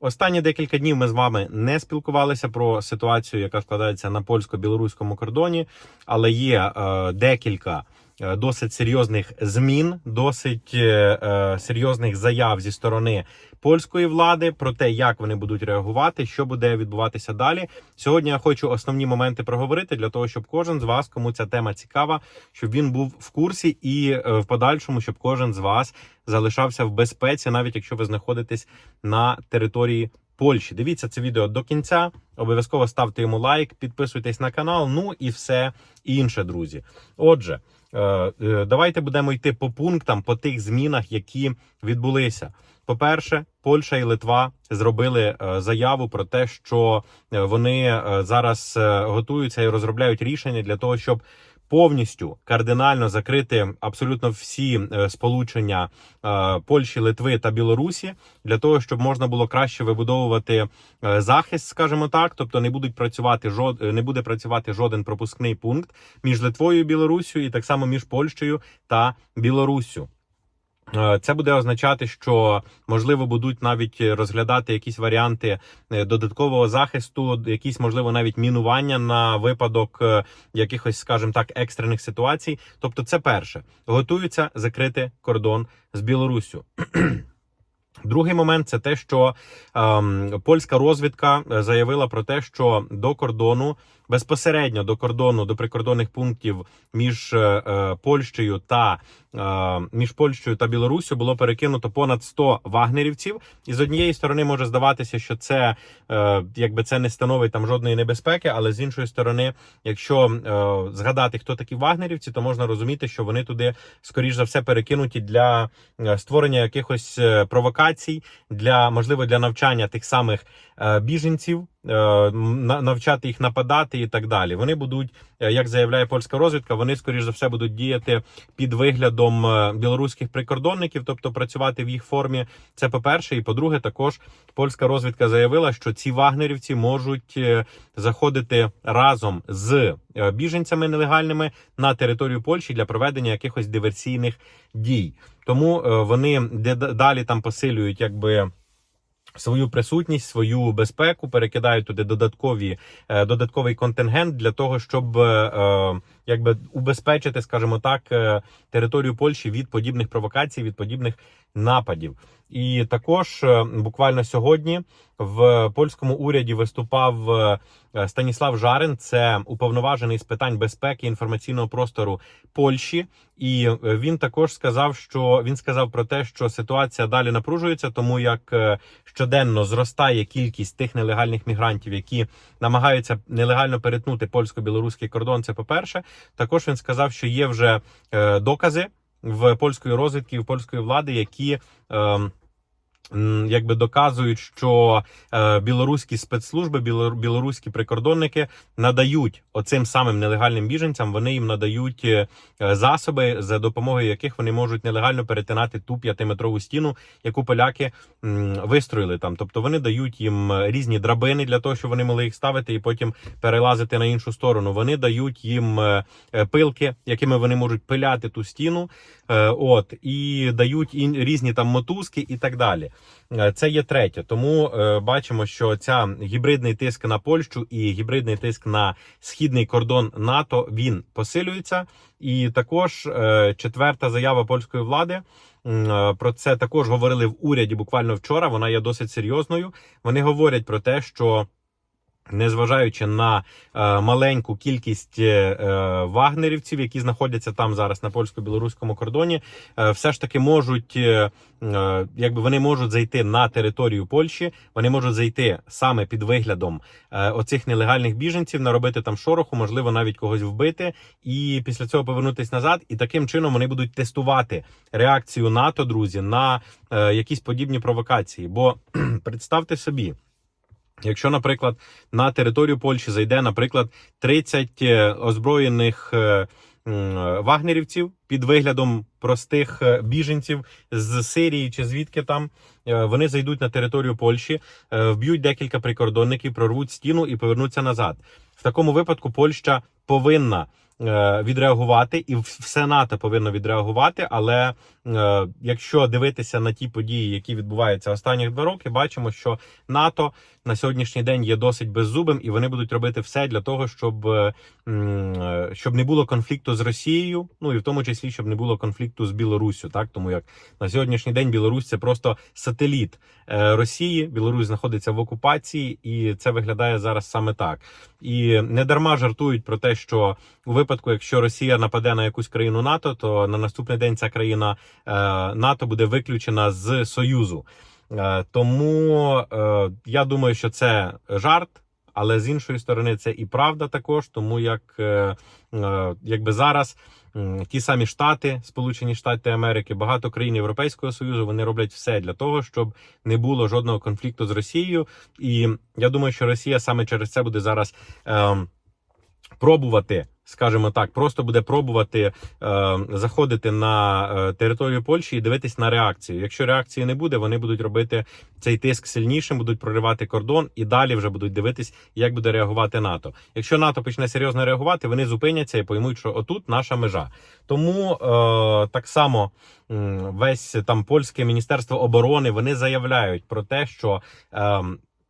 Останні декілька днів ми з вами не спілкувалися про ситуацію, яка складається на польсько-білоруському кордоні, але є е, декілька досить серйозних змін, досить е, е, серйозних заяв зі сторони польської влади про те, як вони будуть реагувати, що буде відбуватися далі. Сьогодні я хочу основні моменти проговорити для того, щоб кожен з вас, кому ця тема цікава, щоб він був в курсі і е, в подальшому, щоб кожен з вас залишався в безпеці, навіть якщо ви знаходитесь на території Польщі. Дивіться це відео до кінця. Обов'язково ставте йому лайк, підписуйтесь на канал. Ну і все інше, друзі. Отже, е, е, давайте будемо йти по пунктам, по тих змінах, які відбулися. По-перше, Польща і Литва зробили е, заяву про те, що вони зараз готуються і розробляють рішення для того, щоб повністю кардинально закрити абсолютно всі е, сполучення е, Польщі, Литви та Білорусі для того, щоб можна було краще вибудовувати е, захист, скажімо так, тобто не будуть працювати жод... не буде працювати жоден пропускний пункт між Литвою і Білорусію, і так само між Польщею та Білоруссю. Е, Це буде означати, що можливо будуть навіть розглядати якісь варіанти е, додаткового захисту, якісь можливо навіть мінування на випадок е, якихось, скажімо так, екстрених ситуацій. Тобто, це перше готуються закрити кордон з Білоруссю. Другий момент це те, що ем, польська розвідка заявила про те, що до кордону безпосередньо до кордону до прикордонних пунктів між е, е, Польщею та е, між Польщею та Білоруссю було перекинуто понад 100 вагнерівців. І з однієї сторони може здаватися, що це якби це не становить там жодної небезпеки, але з іншої сторони, якщо згадати, хто такі вагнерівці, то можна розуміти, що вони туди скоріш за все перекинуті для створення якихось провокацій, для можливо для навчання тих самих біженців, навчати їх нападати і так далі. Вони будуть, е, як заявляє польська розвідка, вони скоріш за все будуть діяти під виглядом е, білоруських прикордонників, тобто працювати в їх формі. Це по-перше, і по-друге, також польська розвідка заявила, що ці вагнерівці можуть е, заходити разом з е, біженцями нелегальними на територію Польщі для проведення якихось диверсійних дій. Тому е, вони далі там посилюють, якби. Свою присутність, свою безпеку перекидають туди додаткові е, додатковий контингент для того, щоб е, е, якби убезпечити, скажімо так, е, територію Польщі від подібних провокацій, від подібних нападів. І також е, буквально сьогодні в польському уряді виступав е, Станіслав Жарин, це уповноважений з питань безпеки інформаційного простору Польщі, і він також сказав, що він сказав про те, що ситуація далі напружується, тому як щоденно зростає кількість тих нелегальних мігрантів, які намагаються нелегально перетнути польсько-білоруський кордон. Це по перше. Також він сказав, що є вже е, докази в польської розвідки, в польської влади, які. Якби доказують, що е, білоруські спецслужби, білор- білоруські прикордонники надають оцим самим нелегальним біженцям. Вони їм надають е, засоби, за допомогою яких вони можуть нелегально перетинати ту п'ятиметрову стіну, яку поляки вистроїли там. Тобто вони дають їм е, різні драбини для того, щоб вони могли їх ставити і потім перелазити на іншу сторону. Вони дають їм пилки, якими вони можуть пиляти ту стіну. От і дають ін, різні там мотузки і так далі. Е, Це є третє. Тому е, бачимо, що ця гібридний тиск на Польщу і гібридний тиск на східний кордон НАТО він посилюється. І також е, четверта заява польської влади. Про це також говорили в уряді буквально вчора. Вона є досить серйозною. Вони говорять про те, що незважаючи на е, маленьку кількість е, е, вагнерівців, які знаходяться там зараз на польсько-білоруському кордоні, е, все ж таки можуть, е, е, якби вони можуть зайти на територію Польщі, вони можуть зайти саме під виглядом е, оцих нелегальних біженців, наробити там шороху, можливо, навіть когось вбити, і після цього повернутись назад. І таким чином вони будуть тестувати реакцію НАТО, друзі, на е, якісь подібні провокації. Бо представте собі. Якщо, наприклад, на територію Польщі зайде, наприклад, 30 е, озброєних е, вагнерівців під виглядом простих е, біженців з Сирії чи звідки там, вони зайдуть на територію Польщі, вб'ють декілька прикордонників, прорвуть стіну і повернуться назад. В такому випадку Польща повинна відреагувати, і все НАТО повинно відреагувати, але якщо дивитися на ті події, які відбуваються останні два роки, бачимо, що НАТО на сьогоднішній день є досить беззубим, і вони будуть робити все для того, щоб, е, е, щоб не було конфлікту з Росією, ну і в тому числі, щоб не було конфлікту з Білоруссю, так тому як на сьогоднішній день Білорусь це просто сателіт е, Росії. Білорусь знаходиться в окупації, і це виглядає зараз саме так. І не дарма жартують про те, що у випадку, якщо Росія нападе на якусь країну НАТО, то на наступний день ця країна е, НАТО буде виключена з Союзу. Е, Тому е, я думаю, що це жарт. Але з іншої сторони, це і правда також, тому як е, е, якби зараз ті самі штати, Сполучені Штати Америки, багато країн Європейського Союзу, вони роблять все для того, щоб не було жодного конфлікту з Росією. І я думаю, що Росія саме через це буде зараз ем, пробувати, скажімо так, просто буде пробувати е, заходити на е, територію Польщі і дивитись на реакцію. Якщо реакції не буде, вони будуть робити цей тиск сильнішим, будуть проривати кордон і далі вже будуть дивитись, як буде реагувати НАТО. Якщо НАТО почне серйозно реагувати, вони зупиняться і поймуть, що отут наша межа. Тому е, так само весь там польське міністерство оборони вони заявляють про те, що е,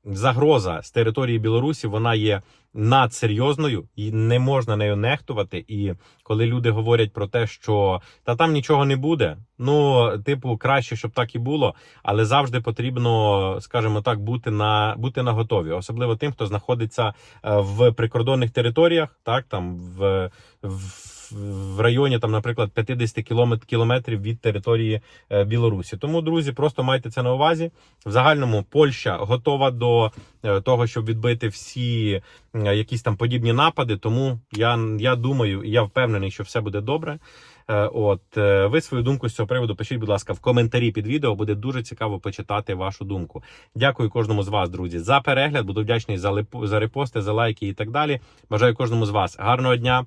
загроза з території Білорусі вона є надсерйозною і не можна нею нехтувати. І коли люди говорять про те, що та там нічого не буде, ну типу краще, щоб так і було, але завжди потрібно, скажімо так, бути на бути на готові, особливо тим, хто знаходиться е, в прикордонних територіях, так там в. в в районі там, наприклад, 50 кілометр- кілометрів від території е, Білорусі. Тому, друзі, просто майте це на увазі. В загальному Польща готова до е, того, щоб відбити всі е, якісь там подібні напади. Тому я, я думаю, і я впевнений, що все буде добре. От ви свою думку з цього приводу пишіть, будь ласка, в коментарі під відео. Буде дуже цікаво почитати вашу думку. Дякую кожному з вас, друзі, за перегляд. Буду вдячний за репости, за лайки і так далі. Бажаю кожному з вас гарного дня